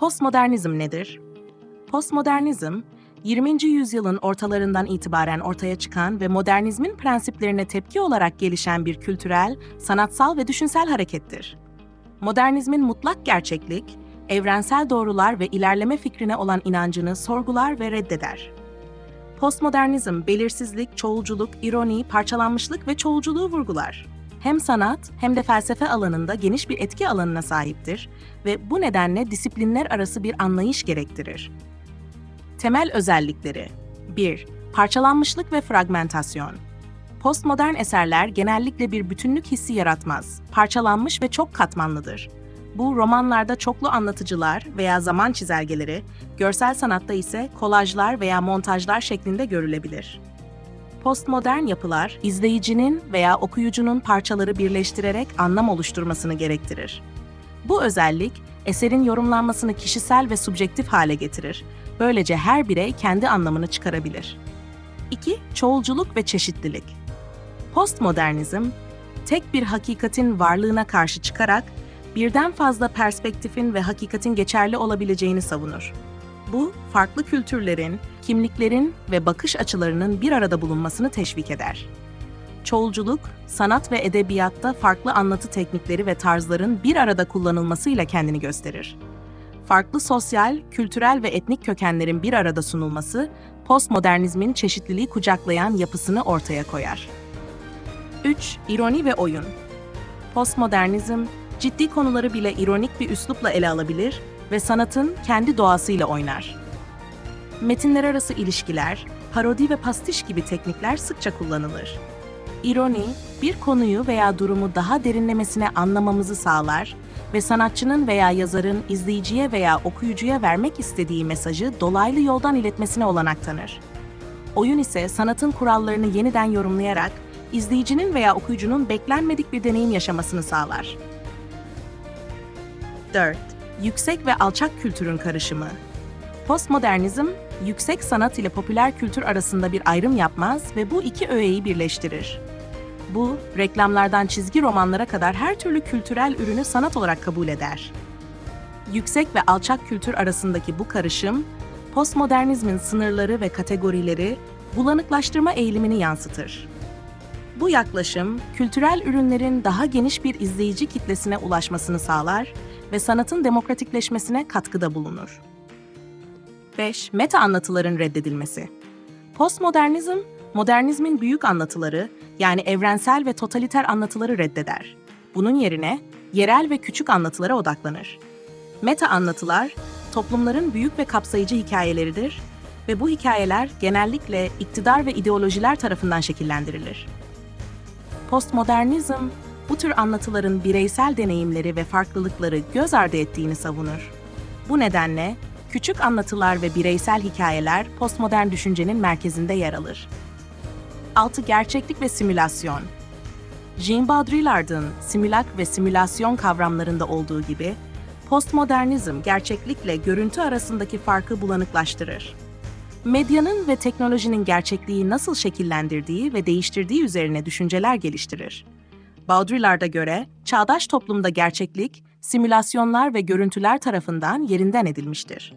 Postmodernizm nedir? Postmodernizm, 20. yüzyılın ortalarından itibaren ortaya çıkan ve modernizmin prensiplerine tepki olarak gelişen bir kültürel, sanatsal ve düşünsel harekettir. Modernizmin mutlak gerçeklik, evrensel doğrular ve ilerleme fikrine olan inancını sorgular ve reddeder. Postmodernizm, belirsizlik, çoğulculuk, ironi, parçalanmışlık ve çoğulculuğu vurgular. Hem sanat hem de felsefe alanında geniş bir etki alanına sahiptir ve bu nedenle disiplinler arası bir anlayış gerektirir. Temel özellikleri 1. Parçalanmışlık ve fragmentasyon. Postmodern eserler genellikle bir bütünlük hissi yaratmaz, parçalanmış ve çok katmanlıdır. Bu romanlarda çoklu anlatıcılar veya zaman çizelgeleri, görsel sanatta ise kolajlar veya montajlar şeklinde görülebilir. Postmodern yapılar, izleyicinin veya okuyucunun parçaları birleştirerek anlam oluşturmasını gerektirir. Bu özellik, eserin yorumlanmasını kişisel ve subjektif hale getirir. Böylece her birey kendi anlamını çıkarabilir. 2. Çoğulculuk ve çeşitlilik. Postmodernizm, tek bir hakikatin varlığına karşı çıkarak birden fazla perspektifin ve hakikatin geçerli olabileceğini savunur. Bu, farklı kültürlerin, kimliklerin ve bakış açılarının bir arada bulunmasını teşvik eder. Çoğulculuk, sanat ve edebiyatta farklı anlatı teknikleri ve tarzların bir arada kullanılmasıyla kendini gösterir. Farklı sosyal, kültürel ve etnik kökenlerin bir arada sunulması, postmodernizmin çeşitliliği kucaklayan yapısını ortaya koyar. 3. İroni ve oyun. Postmodernizm, ciddi konuları bile ironik bir üslupla ele alabilir ve sanatın kendi doğasıyla oynar. Metinler arası ilişkiler, parodi ve pastiş gibi teknikler sıkça kullanılır. İroni, bir konuyu veya durumu daha derinlemesine anlamamızı sağlar ve sanatçının veya yazarın izleyiciye veya okuyucuya vermek istediği mesajı dolaylı yoldan iletmesine olanak tanır. Oyun ise sanatın kurallarını yeniden yorumlayarak izleyicinin veya okuyucunun beklenmedik bir deneyim yaşamasını sağlar. 4. Yüksek ve alçak kültürün karışımı. Postmodernizm, yüksek sanat ile popüler kültür arasında bir ayrım yapmaz ve bu iki öğeyi birleştirir. Bu, reklamlardan çizgi romanlara kadar her türlü kültürel ürünü sanat olarak kabul eder. Yüksek ve alçak kültür arasındaki bu karışım, postmodernizmin sınırları ve kategorileri bulanıklaştırma eğilimini yansıtır. Bu yaklaşım, kültürel ürünlerin daha geniş bir izleyici kitlesine ulaşmasını sağlar ve sanatın demokratikleşmesine katkıda bulunur. 5. Meta anlatıların reddedilmesi. Postmodernizm, modernizmin büyük anlatıları, yani evrensel ve totaliter anlatıları reddeder. Bunun yerine yerel ve küçük anlatılara odaklanır. Meta anlatılar, toplumların büyük ve kapsayıcı hikayeleridir ve bu hikayeler genellikle iktidar ve ideolojiler tarafından şekillendirilir. Postmodernizm, bu tür anlatıların bireysel deneyimleri ve farklılıkları göz ardı ettiğini savunur. Bu nedenle küçük anlatılar ve bireysel hikayeler postmodern düşüncenin merkezinde yer alır. 6. Gerçeklik ve simülasyon. Jean Baudrillard'ın simülak ve simülasyon kavramlarında olduğu gibi, postmodernizm gerçeklikle görüntü arasındaki farkı bulanıklaştırır. Medyanın ve teknolojinin gerçekliği nasıl şekillendirdiği ve değiştirdiği üzerine düşünceler geliştirir. Baudrillard'a göre, çağdaş toplumda gerçeklik, simülasyonlar ve görüntüler tarafından yerinden edilmiştir.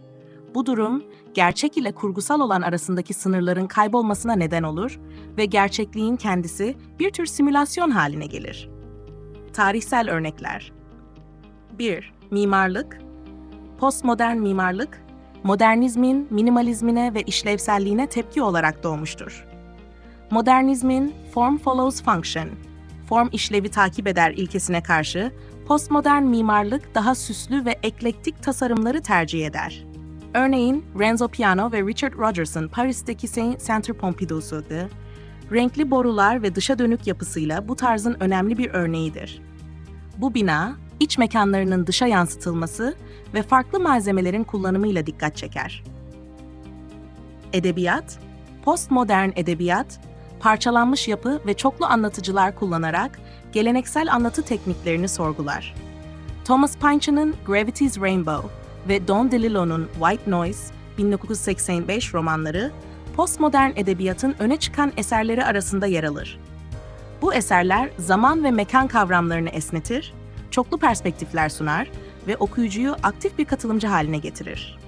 Bu durum, gerçek ile kurgusal olan arasındaki sınırların kaybolmasına neden olur ve gerçekliğin kendisi bir tür simülasyon haline gelir. Tarihsel örnekler 1. Mimarlık Postmodern mimarlık, modernizmin minimalizmine ve işlevselliğine tepki olarak doğmuştur. Modernizmin form follows function, form işlevi takip eder ilkesine karşı postmodern mimarlık daha süslü ve eklektik tasarımları tercih eder. Örneğin Renzo Piano ve Richard Rogers'ın Paris'teki Saint Centre Pompidou'su renkli borular ve dışa dönük yapısıyla bu tarzın önemli bir örneğidir. Bu bina, iç mekanlarının dışa yansıtılması ve farklı malzemelerin kullanımıyla dikkat çeker. Edebiyat, postmodern edebiyat, parçalanmış yapı ve çoklu anlatıcılar kullanarak geleneksel anlatı tekniklerini sorgular. Thomas Pynchon'ın Gravity's Rainbow ve Don DeLillo'nun White Noise 1985 romanları postmodern edebiyatın öne çıkan eserleri arasında yer alır. Bu eserler zaman ve mekan kavramlarını esnetir, çoklu perspektifler sunar ve okuyucuyu aktif bir katılımcı haline getirir.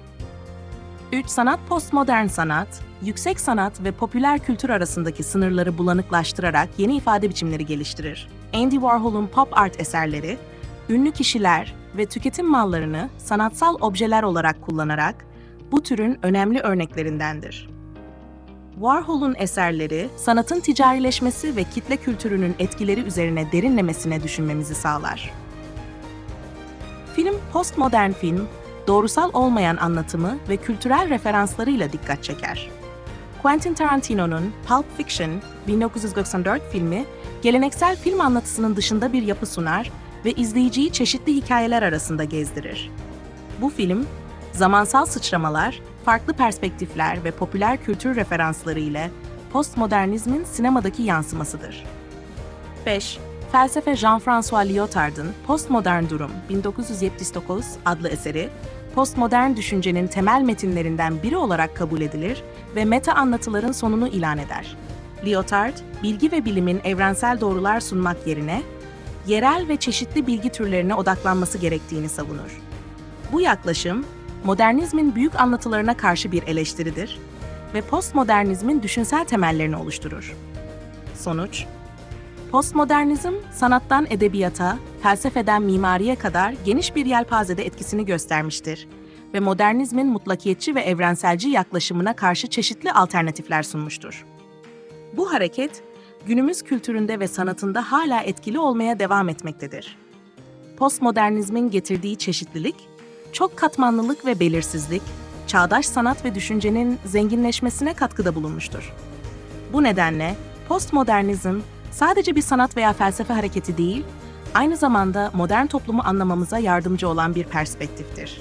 3. Sanat postmodern sanat, yüksek sanat ve popüler kültür arasındaki sınırları bulanıklaştırarak yeni ifade biçimleri geliştirir. Andy Warhol'un pop art eserleri, ünlü kişiler ve tüketim mallarını sanatsal objeler olarak kullanarak bu türün önemli örneklerindendir. Warhol'un eserleri, sanatın ticarileşmesi ve kitle kültürünün etkileri üzerine derinlemesine düşünmemizi sağlar. Film, postmodern film, doğrusal olmayan anlatımı ve kültürel referanslarıyla dikkat çeker. Quentin Tarantino'nun Pulp Fiction 1994 filmi, geleneksel film anlatısının dışında bir yapı sunar ve izleyiciyi çeşitli hikayeler arasında gezdirir. Bu film, zamansal sıçramalar, farklı perspektifler ve popüler kültür referansları ile postmodernizmin sinemadaki yansımasıdır. 5. Felsefe Jean-François Lyotard'ın Postmodern Durum 1979 adlı eseri, postmodern düşüncenin temel metinlerinden biri olarak kabul edilir ve meta anlatıların sonunu ilan eder. Lyotard, bilgi ve bilimin evrensel doğrular sunmak yerine, yerel ve çeşitli bilgi türlerine odaklanması gerektiğini savunur. Bu yaklaşım, modernizmin büyük anlatılarına karşı bir eleştiridir ve postmodernizmin düşünsel temellerini oluşturur. Sonuç, postmodernizm sanattan edebiyata, felsefeden mimariye kadar geniş bir yelpazede etkisini göstermiştir ve modernizmin mutlakiyetçi ve evrenselci yaklaşımına karşı çeşitli alternatifler sunmuştur. Bu hareket, günümüz kültüründe ve sanatında hala etkili olmaya devam etmektedir. Postmodernizmin getirdiği çeşitlilik, çok katmanlılık ve belirsizlik, çağdaş sanat ve düşüncenin zenginleşmesine katkıda bulunmuştur. Bu nedenle postmodernizm sadece bir sanat veya felsefe hareketi değil, aynı zamanda modern toplumu anlamamıza yardımcı olan bir perspektiftir.